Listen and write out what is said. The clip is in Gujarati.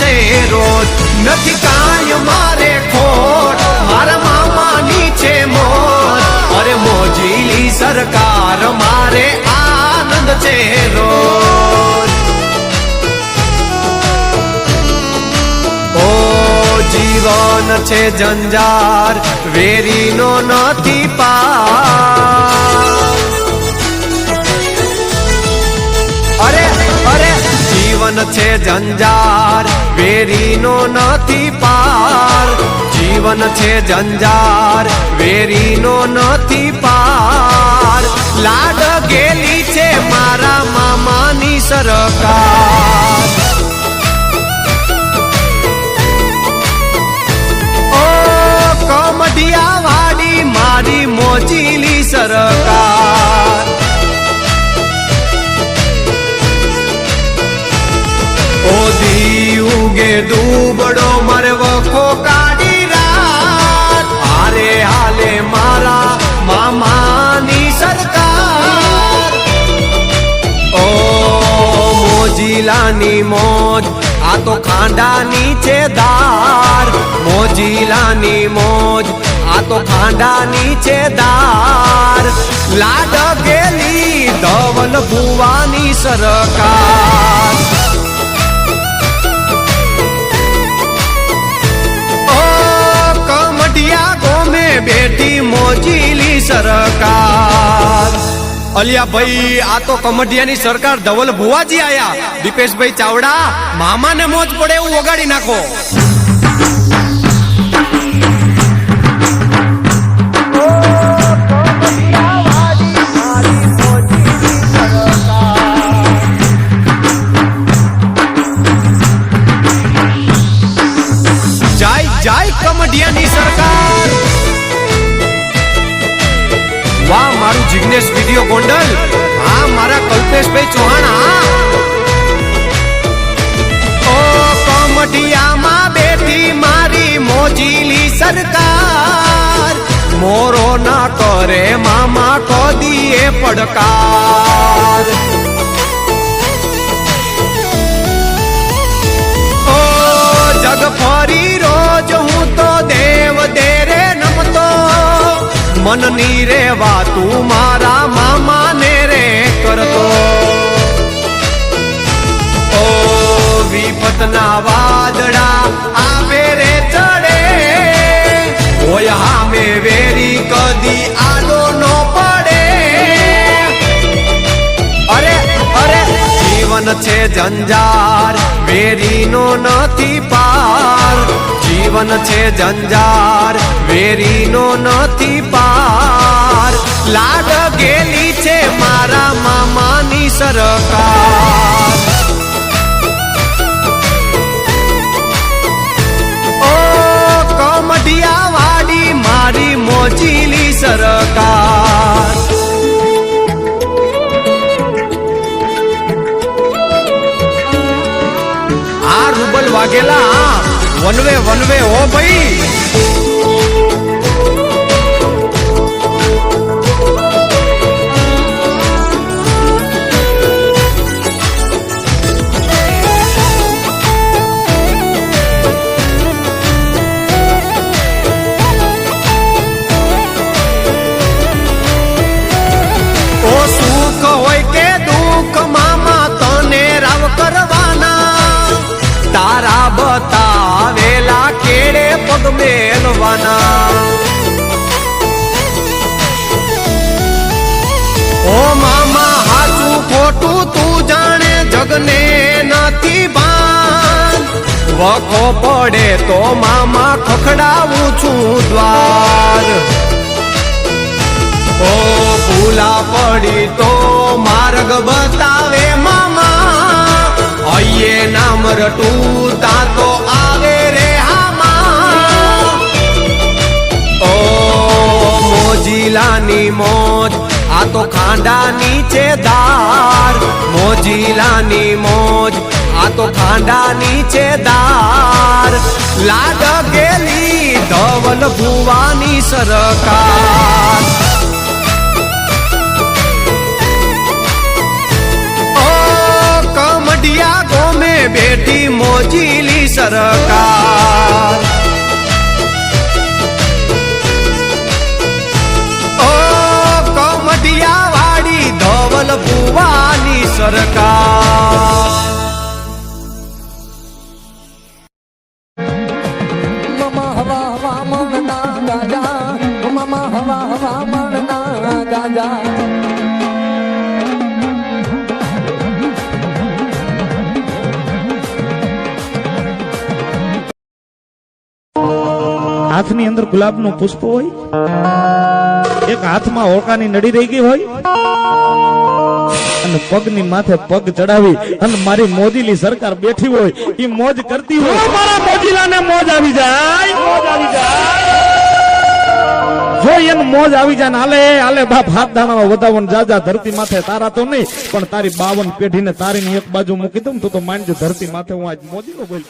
છે રોજ. નથી કાય મારે ખોટ. મારા મામાની છે મોજ અરે મોજીલી સરકાર, મારે આનંદ છે રોજ. ઓ જીવન છે જંજાર વેરીનો નથી પાર. અરે અરે, જીવન છે જંજાર વેરીનો નથી પાર. જીવન છે જંજાર, વેરીનો નથી પાર. લાડ ગેલી છે મારા મામાની સરકાર. ઓ કમઢિયા વાડી મારી મોજીલી સરકાર. દુબડો મરવો વખો કાઢી રાત. હારે હાલે મારા મામાની સરકાર. ઓ મોજીલાની મોજ, આ તો ખાંડાની છે દાર મોજીલાની મોજ, આ તો ખાંડાની છે દાર લાડ ગેલી ધવલ ભુવાની સરકાર. મોજીલી સરકાર. અલિયા ભાઈ આ તો કમઢિયાની સરકાર, ધવલ ભુવાજી આયા. દીપેશભાઈ ચાવડા, મામાને મોજ પડે એવું વગાડી નાખો. મારું જિગ્નેશ વીડિયો ગોંડલ. હા, મારા કલ્પેશભાઈ ચૌહાણ, હા. ઓ કમઢિયામાં બેઠી મારી મોજીલી સરકાર. મોરો ના કરે મામા કોદીએ પડકાર. મનની રે વાતું મારા મામાને રે કરતો. ઓ વિપતના વાદળા આવે રે ચડે. હોય હામે વેરી કદી આડો નો પડે. અરે અરે, જીવન છે જંજાર વેરીનો નથી પાર. જીવન છે જંજાર વેરીનો નથી પાર. લાડ ગેલી છે મારા મામાની સરકાર. One way one way. હો ભાઈ. જાણે નથી ભાન. વખો પડે તો મામા ખખડાવું છું દ્વાર. ઓ ભૂલા પડી તો માર્ગ બતાવે મામા. અયે નામ રટું તા તો આવે રે હામા. ઓ મોજીલાની મોજ, આ તો ખાંડા નીચે દાર મોજીલાની મોજ, આ તો ખાંડા નીચે દાર. લાડ ગેલી ધવલ ભુવાની સરકાર. કમડિયા મોજીલી સરકાર. ઓ કમટિયા વાડી ધવલ ભુવાની સરકાર. હાથની અંદર ગુલાબનું પુષ્પ હોય? એક હાથમાં ઓળકાની નડી રહી ગઈ હોય? અને પગની માથે પગ ચડાવી અને મારી મોદીલી સરકાર બેઠી હોય એ મોજ કરતી હોય. મારા મોજીલાને મોજ આવી જાય, મોજ આવી જાય. જો એને મોજ આવી જાય હાલે હાલે બાપ, હાથ દાણામાં વધાવો ને જાજા, ધરતી માથે તારા તો નહીં, પણ તારી બાવન પેઢીને તારીની એક બાજુ મૂકી દઉં ને તો માનજો ધરતી માથે હું આજ મોદીનો બોલ